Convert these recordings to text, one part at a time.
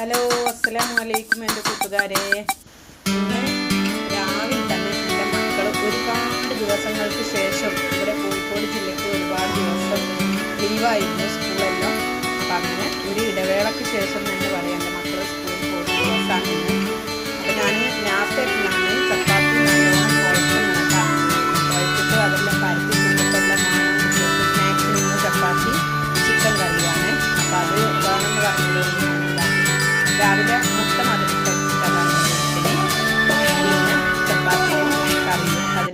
Hello അസ്സലാമു അലൈക്കും എന്റെ കൂട്ടുകാരെ. രാവിലെ തന്നെ എന്റെ മക്കൾ ഒരുപാട് ദിവസങ്ങൾക്ക് ശേഷം ഇവിടെ കോഴിക്കോട് ജില്ലയ്ക്ക് ഒരുപാട് ദിവസം ലീവായിരുന്നു സ്കൂളെല്ലാം. അപ്പം അങ്ങനെ ഒരു ഇടവേളയ്ക്ക് ശേഷം തന്നെ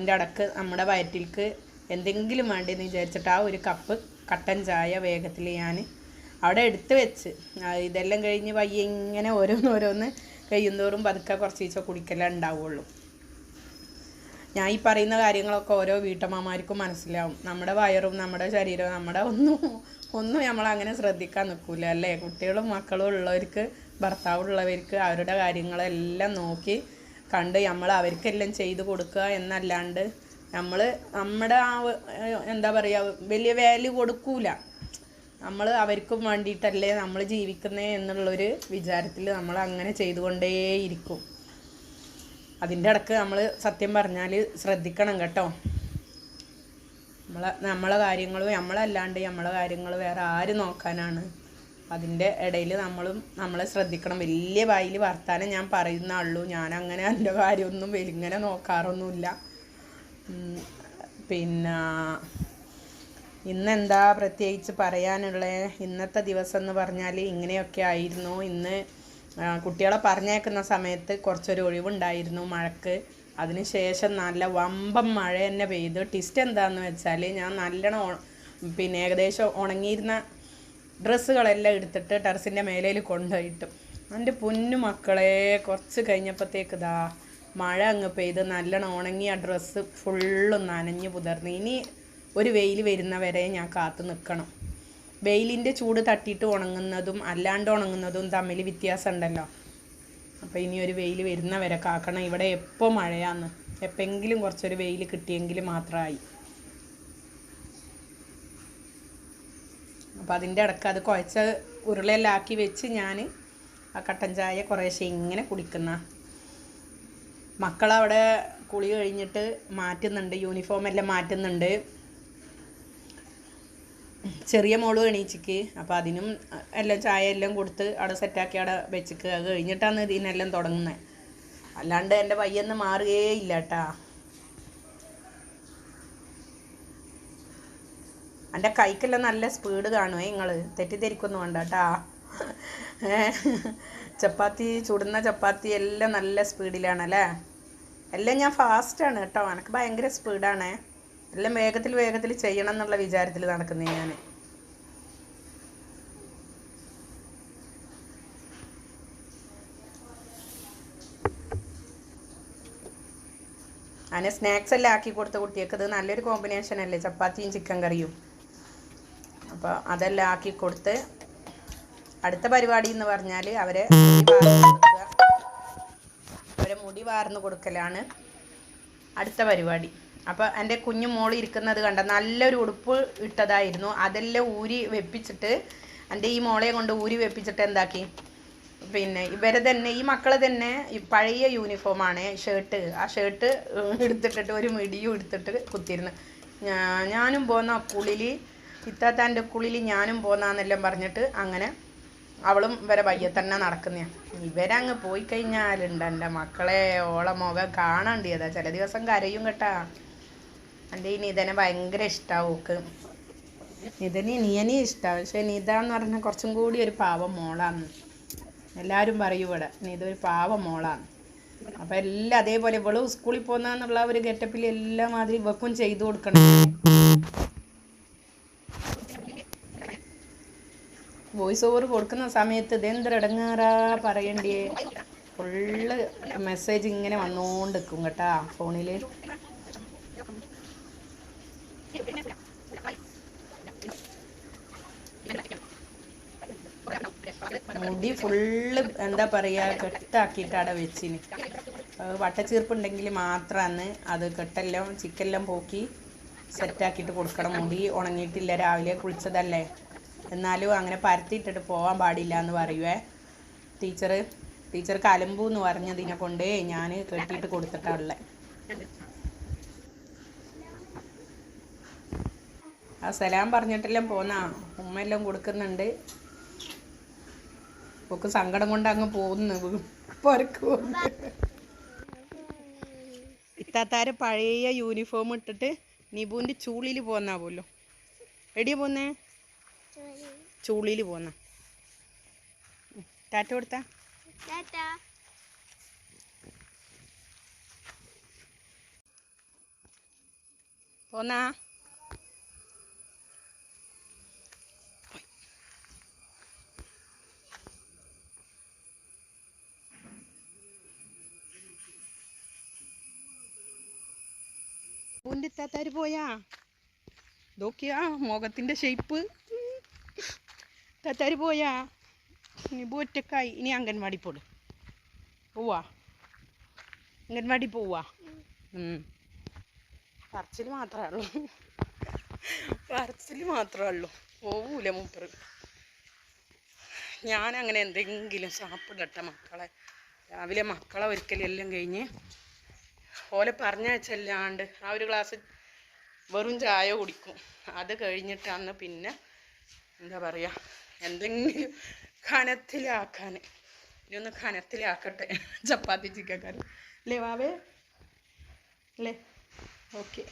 അതിന്റെ അടക്ക് നമ്മുടെ വയറ്റിൽക്ക് എന്തെങ്കിലും വേണ്ടിയെന്ന് വിചാരിച്ചിട്ട് ആ ഒരു കപ്പ് കട്ടൻ ചായ വേഗത്തിൽ ഞാൻ അവിടെ എടുത്ത് വെച്ച്. ഇതെല്ലാം കഴിഞ്ഞ് വയ്യ ഇങ്ങനെ ഓരോന്നോരോന്ന് കഴിയുന്നതോറും പതുക്കെ കുറച്ച് ദിവസം കുടിക്കലേ ഉണ്ടാവുള്ളൂ. ഞാൻ ഈ പറയുന്ന കാര്യങ്ങളൊക്കെ ഓരോ വീട്ടമ്മമാർക്കും മനസ്സിലാവും. നമ്മുടെ വയറും നമ്മുടെ ശരീരവും നമ്മുടെ ഒന്നും ഒന്നും നമ്മൾ അങ്ങനെ ശ്രദ്ധിക്കാൻ നിൽക്കില്ല അല്ലേ? കുട്ടികളും മക്കളും ഉള്ളവർക്ക് ഭർത്താവുള്ളവർക്ക് അവരുടെ കാര്യങ്ങളെല്ലാം നോക്കി കണ്ട് നമ്മൾ അവർക്കെല്ലാം ചെയ്തു കൊടുക്കുക എന്നല്ലാണ്ട് നമ്മൾ നമ്മുടെ ആ എന്താ പറയുക വലിയ വാല്യൂ കൊടുക്കൂല. നമ്മൾ അവർക്കും വേണ്ടിയിട്ടല്ലേ നമ്മൾ ജീവിക്കുന്നത് എന്നുള്ളൊരു വിചാരത്തിൽ നമ്മൾ അങ്ങനെ ചെയ്തുകൊണ്ടേയിരിക്കും. അതിന്റെ ഇടയ്ക്ക് നമ്മൾ സത്യം പറഞ്ഞാൽ ശ്രദ്ധിക്കണം കേട്ടോ. നമ്മളെ നമ്മളെ കാര്യങ്ങൾ നമ്മളല്ലാണ്ട് നമ്മളെ കാര്യങ്ങൾ വേറെ ആര് നോക്കാനാണ്? അതിന്റെ ഇടയിൽ നമ്മളും നമ്മളെ ശ്രദ്ധിക്കണം. വലിയ വായിൽ വർത്താനം ഞാൻ പറയുന്ന ഉള്ളൂ ഞാൻ അങ്ങനെ എന്റെ കാര്യമൊന്നും വലിങ്ങനെ നോക്കാറൊന്നുമില്ല. പിന്നെ ഇന്നെന്താ പ്രത്യേകിച്ച് പറയാനുള്ളത് ഇന്നത്തെ ദിവസം എന്ന് പറഞ്ഞാൽ ഇങ്ങനെയൊക്കെ ആയിരുന്നു. ഇന്ന് കുട്ടികളെ പറഞ്ഞേക്കുന്ന സമയത്ത് കുറച്ചൊരു ഒഴിവുണ്ടായിരുന്നു മഴക്ക്. അതിനുശേഷം നല്ല വമ്പം മഴ തന്നെ പെയ്തു. ടിസ്റ്റ് എന്താണെന്ന് വെച്ചാൽ ഞാൻ നല്ലോണം പിന്നെ ഏകദേശം ഉണങ്ങിയിരുന്ന ഡ്രസ്സുകളെല്ലാം എടുത്തിട്ട് ടെറസിന്റെ മേലയിൽ കൊണ്ടുപോയിട്ടു. എന്റെ പൊന്നു മക്കളെ കുറച്ച് കഴിഞ്ഞപ്പോഴത്തേക്ക് ഇതാ മഴ അങ്ങ് പെയ്ത് നല്ലോണം ഉണങ്ങിയ ഡ്രസ്സ് ഫുള്ളും നനഞ്ഞു പുതർന്ന്. ഇനി ഒരു വെയിൽ വരുന്നവരെ ഞാൻ കാത്തു നിൽക്കണം. വെയിലിന്റെ ചൂട് തട്ടിയിട്ട് ഉണങ്ങുന്നതും അല്ലാണ്ട് ഉണങ്ങുന്നതും തമ്മിൽ വ്യത്യാസം ഉണ്ടല്ലോ അപ്പോൾ ഇനി ഒരു വെയിൽ വരുന്നവരെ കാക്കണം. ഇവിടെ എപ്പോൾ മഴയാന്ന്. എപ്പോഴെങ്കിലും കുറച്ചൊരു വെയിൽ കിട്ടിയെങ്കിൽ മാത്രമായി. അപ്പോൾ അതിന്റെ ഇടയ്ക്ക് അത് കുഴച്ച ഉരുളയെല്ലാം ആക്കി വെച്ച് ഞാൻ ആ കട്ടൻ ചായ കുറേശ്ശെ ഇങ്ങനെ കുടിക്കുന്ന. മക്കളവിടെ കുളി കഴിഞ്ഞിട്ട് മാറ്റുന്നുണ്ട് യൂണിഫോം എല്ലാം മാറ്റുന്നുണ്ട്. ചെറിയ മോൾ എണീച്ചിക്ക് അപ്പോൾ അതിനും എല്ലാം ചായ എല്ലാം കൊടുത്ത് അവിടെ സെറ്റാക്കി അവിടെ വെച്ചിക്ക്. അത് കഴിഞ്ഞിട്ടാണ് ഇതിനെല്ലാം തുടങ്ങുന്നത് അല്ലാണ്ട് എന്റെ പയ്യെന്ന് മാറുകയേ ഇല്ല കേട്ടാ എന്റെ കൈക്കെല്ലാം നല്ല സ്പീഡ് കാണുമേ നിങ്ങൾ തെറ്റിദ്ധരിക്കൊന്നും വേണ്ട കേട്ടാ ചപ്പാത്തി ചുടുന്ന ചപ്പാത്തി എല്ലാം നല്ല സ്പീഡിലാണല്ലേ? എല്ലാം ഞാൻ ഫാസ്റ്റാണ് കേട്ടോ. എനിക്ക് ഭയങ്കര സ്പീഡാണ്. എല്ലാം വേഗത്തിൽ വേഗത്തിൽ ചെയ്യണം എന്നുള്ള വിചാരത്തിൽ നടക്കുന്നത് ഞാൻ അതിന് സ്നാക്സ് എല്ലാം ആക്കി കൊടുത്ത കുട്ടികൾക്ക് ഇത് നല്ലൊരു കോമ്പിനേഷൻ അല്ലേ ചപ്പാത്തിയും ചിക്കൻ കറിയും. അപ്പോൾ അതെല്ലാം ആക്കി കൊടുത്ത് അടുത്ത പരിപാടി എന്ന് പറഞ്ഞാൽ അവരെ അവരെ മുടി വാർന്നു കൊടുക്കലാണ് അടുത്ത പരിപാടി. അപ്പോൾ എന്റെ കുഞ്ഞു മോൾ ഇരിക്കുന്നത് കണ്ട നല്ലൊരു ഉടുപ്പ് ഇട്ടതായിരുന്നു. അതെല്ലാം ഊരി വെപ്പിച്ചിട്ട് എന്റെ ഈ മോളെ കൊണ്ട് ഊരി വെപ്പിച്ചിട്ട് എന്താക്കി? പിന്നെ ഇവരെ തന്നെ ഈ മക്കളെ തന്നെ ഈ പഴയ യൂണിഫോമാണ് ഷർട്ട് ആ ഷർട്ട് എടുത്തിട്ടിട്ട് ഒരു മിടിയും എടുത്തിട്ട് കുത്തിയിരുന്നു. ഞാനും പോന്ന കുളിൽ ഇത്താത്താന്റെ കുളിയിൽ ഞാനും പോന്നാന്നെല്ലാം പറഞ്ഞിട്ട് അങ്ങനെ അവളും ഇവരെ വയ്യ തന്നെ നടക്കുന്ന ഇവരങ്ങ് പോയി കഴിഞ്ഞാലുണ്ട് എന്റെ മക്കളെ ഓളെ മുഖം കാണാണ്ടിയതാ. ചില ദിവസം കരയും കേട്ടാ. എന്റെ ഈ നിധനെ ഭയങ്കര ഇഷ്ടമാവും ഓക്ക്. നിധനെ നീയനെ ഇഷ്ടമാണ് പക്ഷെ നിത എന്ന് പറഞ്ഞാൽ കുറച്ചും കൂടി ഒരു പാവം മോളാന്ന്. എല്ലാവരും പറയും ഇവിടെ നിത ഒരു പാവം മോളാന്ന്. അപ്പം എല്ലാം അതേപോലെ ഇവളും സ്കൂളിൽ പോകുന്നുള്ള ഒരു ഗെറ്റപ്പിൽ എല്ലാ മാതിരി ഇവക്കും ചെയ്തു കൊടുക്കണം. വോയിസ് ഓവർ കൊടുക്കുന്ന സമയത്ത് ഇതെന്തൊരിടങ്ങാറാ പറയണ്ടേ? ഫുള്ള് മെസ്സേജ് ഇങ്ങനെ വന്നോണ്ട് നിൽക്കും കേട്ടാ ഫോണിൽ മുടി ഫുള്ള് എന്താ പറയുക അവിടെ വെച്ചിന്. വട്ടച്ചീർപ്പുണ്ടെങ്കിൽ മാത്രമാണ് അത് കെട്ടെല്ലാം ചിക്കെല്ലാം പോക്കി സെറ്റാക്കിയിട്ട് കൊടുക്കണം. മുടി ഉണങ്ങിയിട്ടില്ല. രാവിലെ കുളിച്ചതല്ലേ? എന്നാലും അങ്ങനെ പരത്തിയിട്ടിട്ട് പോകാൻ പാടില്ല എന്ന് പറയുവേ. ടീച്ചർ ടീച്ചർ കലമ്പു എന്ന് പറഞ്ഞതിനെ കൊണ്ട് ഞാൻ കെട്ടിയിട്ട് കൊടുത്തിട്ടുള്ളത് ആ സലാം പറഞ്ഞിട്ടെല്ലാം പോന്നാ. ഉമ്മയെല്ലാം കൊടുക്കുന്നുണ്ട്. ഒക്കെ സങ്കടം കൊണ്ട് അങ്ങ് പോകുന്നു ഇത്താത്താര് പഴയ യൂണിഫോം ഇട്ടിട്ട് നിബുവിന്റെ ചൂളിൽ പോന്നാ പോലോ. എടിയാ പോന്നേ. ചൂളിൽ പോന്ന ടാറ്റ കൊടുത്താ? പോന്നാ? പൂന്റെ താത്താര് പോയാ? നോക്കിയാ മുഖത്തിന്റെ ഷേപ്പ് താത്താര് പോയാ? ഇനി ഒറ്റക്കായി ഇനി അംഗൻവാടി പോട്. പോവാ? അംഗൻവാടി പോവാ. പറച്ചിൽ മാത്രമേ ഉള്ളൂ. പറച്ചിൽ മാത്രമേ ഉള്ളൂ. പോവൂല മൂപ്പറ് ഞാൻ അങ്ങനെ എന്തെങ്കിലും സാപ്പിടട്ടെ മക്കളെ. രാവിലെ മക്കളെ ഒരിക്കലെല്ലാം കഴിഞ്ഞ് ഓലെ പറഞ്ഞയച്ചല്ലാണ്ട് ആ ഒരു ഗ്ലാസ് വെറും ചായ കുടിക്കും. അത് കഴിഞ്ഞിട്ടാണ് പിന്നെ എന്താ പറയുക എന്തെങ്കിലും കനത്തിലാക്കാൻ ഇനി ഒന്ന് കനത്തിലാക്കട്ടെ. ചപ്പാത്തി ചിക്കൻ കറി. അല്ലേ വാവേ? അല്ലേ? ഓക്കെ.